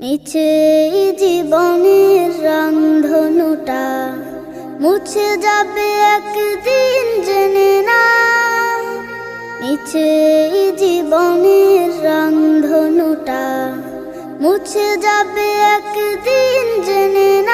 মিছে জীবনের রন্ধনুটা মুছে যাবে একদিন জেনে না। মিছে জীবনের রন্ধনুটা মুছে যাবে একদিন জেনে না।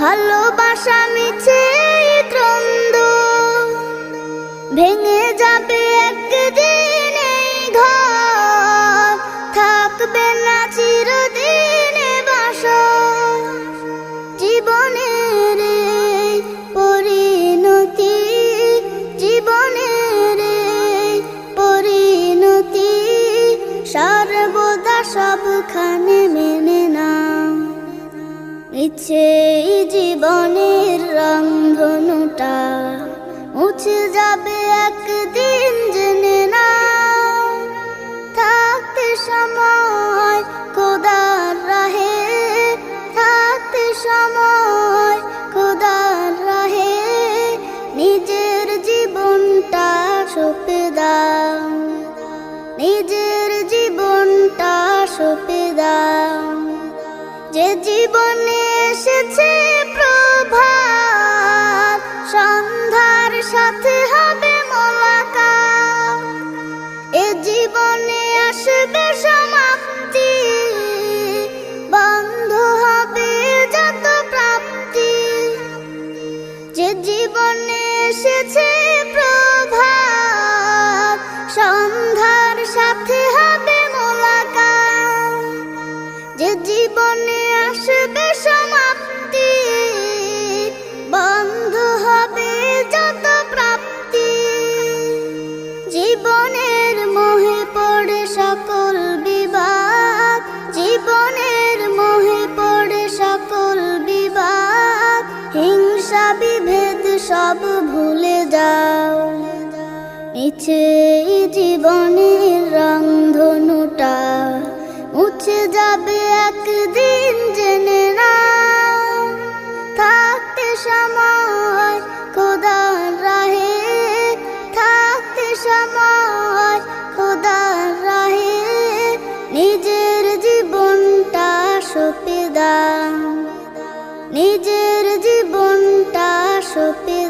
ভালোবাসা মিছে ক্রন্দ ভেঙে যাবে একদিন এই ঘর। থাকবে না চিরদিনে বাস জীবনের পরিণতি জীবনের পরিণতি, সর্বদা সবখানে ইচ্ছে জীবনের রংধনুটা মুছে যাবে একদিন জেনে না থাকতে সময় খোদার রাহে। থাকতে সময় খোদার রাহে। নিজের জীবনটা সপে দাও। নিজের জীবনটা সপে দাও। যে জীবনে সাথে হবে মোলাকাত। এ জীবনে আসবে সমাপ্তি। বন্ধ হবে যত প্রাপ্তি। যে জীবনে এসেছে মিছে জীবনের রংধনুটা মুছে যাবে একদিন জেনে না থাকতে সময় খোদার রাহে, থাকতে সময় খোদার রাহে, নিজের জীবনটা সপে নিজের জীবনটা সপে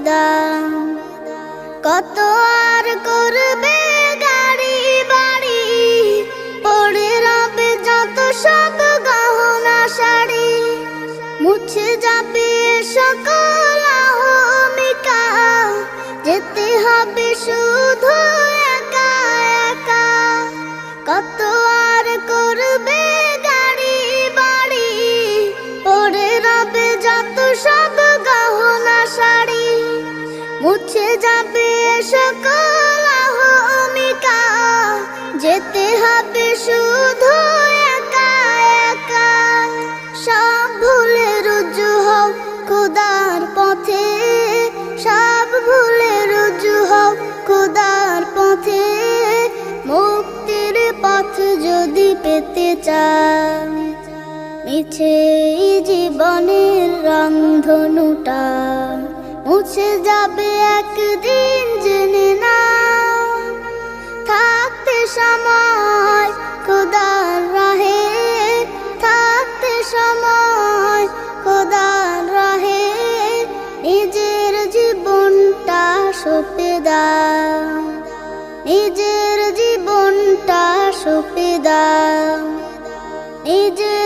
কত করবে গাড়ি, বাড়ি। পড়ে রবে যত সব গহনা শাড়ি। মুছে যাবে সকল আহমিকা যেতে হবে শুধু একা একা। কত খুদার পথে, সব ভুলে রুজু হও খোদার পথে। মুক্তির পথ যদি পেতে চান, মিছে জীবনের রংধনুটা মুছে যাবে একদিন। সপে দাও নিজের জীবনটা সপে দাও নিজের